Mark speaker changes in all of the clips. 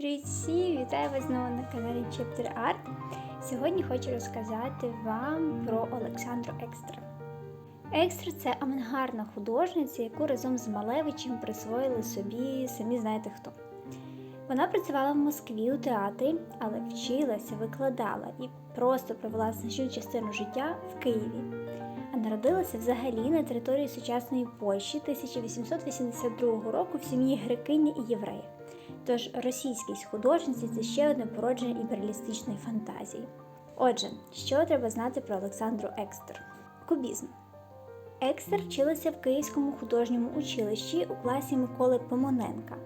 Speaker 1: Привіт всі! Вітаю вас знову на каналі Chapter Art. Сьогодні хочу розказати вам про Олександру Екстра. Екстра це авангардна художниця, яку разом з Малевичем присвоїли собі самі знаєте хто. Вона працювала в Москві у театрі, але вчилася, викладала і просто провела значну частину життя в Києві. А народилася взагалі на території сучасної Польщі 1882 року в сім'ї грекині і єврея. Тож російськість художниці це ще одне породження імперіалістичної фантазії. Отже, що треба знати про Олександру Екстер? Кубізм. Екстер вчилася в Київському художньому училищі у класі Миколи Помоненка.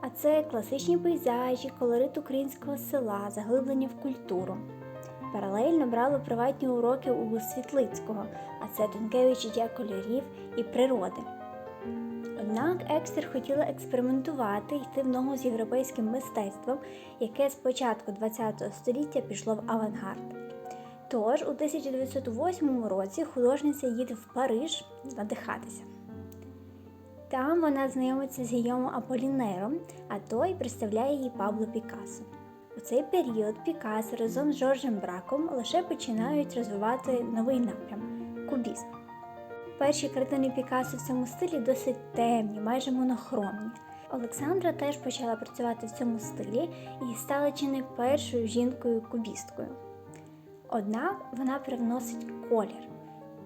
Speaker 1: А це класичні пейзажі, колорит українського села, заглиблення в культуру. Паралельно брала приватні уроки у Світлицького, а це відчуття кольорів і природи. Однак Екстер хотіла експериментувати йти в ногу з європейським мистецтвом, яке з початку ХХ століття пішло в авангард. Тож у 1908 році художниця їде в Париж надихатися. Там вона знайомиться з Гійомом Аполінером, а той представляє їй Пабло Пікассо. У цей період Пікассо разом з Жоржем Браком лише починають розвивати новий напрям кубізм. Перші картини Пікассо в цьому стилі досить темні, майже монохромні. Олександра теж почала працювати в цьому стилі і стала чи не першою жінкою-кубісткою. Однак вона привносить колір,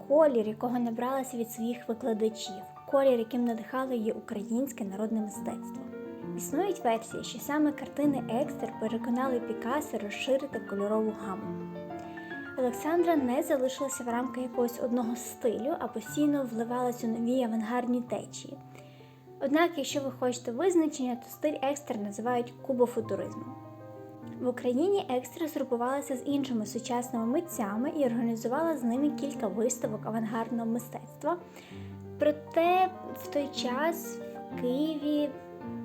Speaker 1: колір, якого набралася від своїх викладачів, колір, яким надихало її українське народне мистецтво. Існують версії, що саме картини Екстер переконали Пікассо розширити кольорову гаму. Олександра не залишилася в рамках якогось одного стилю, а постійно вливалася у нові авангардні течії. Однак, якщо ви хочете визначення, то стиль екстра називають кубофутуризмом. В Україні екстра згрупувалася з іншими сучасними митцями і організувала з ними кілька виставок авангардного мистецтва. Проте в той час в Києві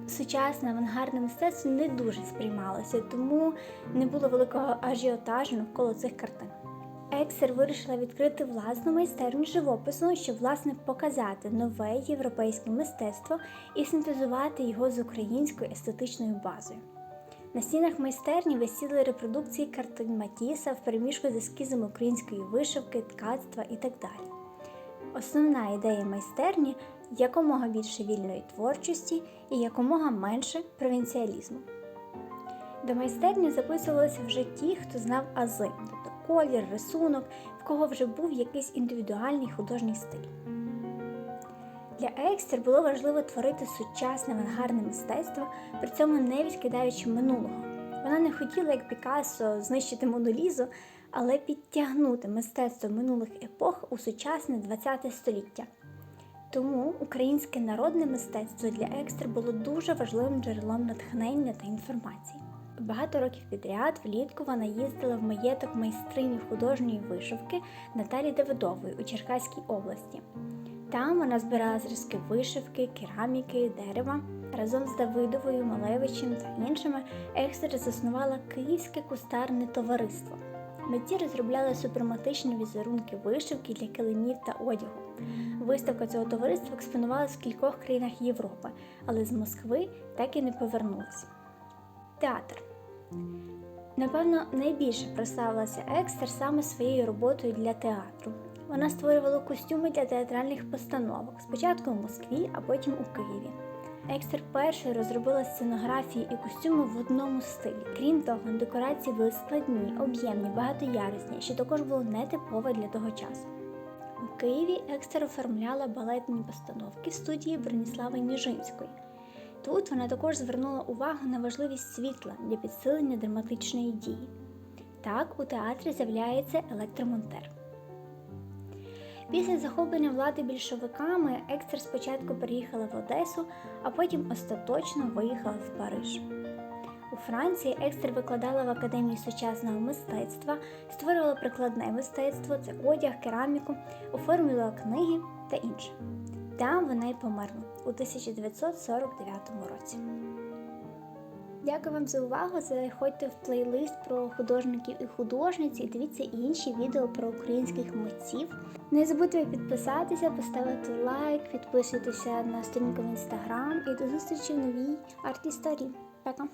Speaker 1: сучасне авангардне мистецтво не дуже сприймалося, тому не було великого ажіотажу навколо цих картин. Ексер вирішила відкрити власну майстерню живопису, щоб власне показати нове європейське мистецтво і синтезувати його з українською естетичною базою. На стінах майстерні висіли репродукції картин Матіса в переміжку з ескізами української вишивки, ткацтва і так далі. Основна ідея майстерні якомога більше вільної творчості і якомога менше провінціалізму. До майстерні записувалися вже ті, хто знав ази, тобто колір, рисунок, в кого вже був якийсь індивідуальний художній стиль. Для Екстер було важливо творити сучасне авангардне мистецтво, при цьому не відкидаючи минулого. Вона не хотіла, як Пікассо, знищити Монолізу, але підтягнути мистецтво минулих епох у сучасне ХХ століття. Тому українське народне мистецтво для Екстер було дуже важливим джерелом натхнення та інформації. Багато років підряд влітку вона їздила в маєток майстрині художньої вишивки Наталі Давидової у Черкаській області. Там вона збирала зразки вишивки, кераміки, дерева. Разом з Давидовою, Малевичем та іншими Екстер заснувала Київське кустарне товариство. Митці розробляли суперматичні візерунки вишивки для килимів та одягу. Виставка цього товариства експонувалась в кількох країнах Європи, але з Москви так і не повернулася. Театр. Напевно, найбільше прославилася Екстер саме своєю роботою для театру. Вона створювала костюми для театральних постановок, спочатку в Москві, а потім у Києві. Екстер першою розробила сценографії і костюми в одному стилі. Крім того, декорації були складні, об'ємні, багатоярусні, що також було нетипове для того часу. У Києві Екстер оформляла балетні постановки в студії Броніслави Ніжинської. Тут вона також звернула увагу на важливість світла для підсилення драматичної дії. Так, у театрі з'являється електромонтер. Після захоплення влади більшовиками Екстер спочатку переїхала в Одесу, а потім остаточно виїхала в Париж. У Франції Екстер викладала в Академії сучасного мистецтва, створювала прикладне мистецтво, це одяг, кераміку, оформлювала книги та інше. Там вона й померла у 1949 році. Дякую вам за увагу. Заходьте в плейлист про художників і художниць і дивіться інші відео про українських митців. Не забудьте підписатися, поставити лайк, підписуйтеся на сторінку в інстаграм і до зустрічі в новій арт-історії. Пока!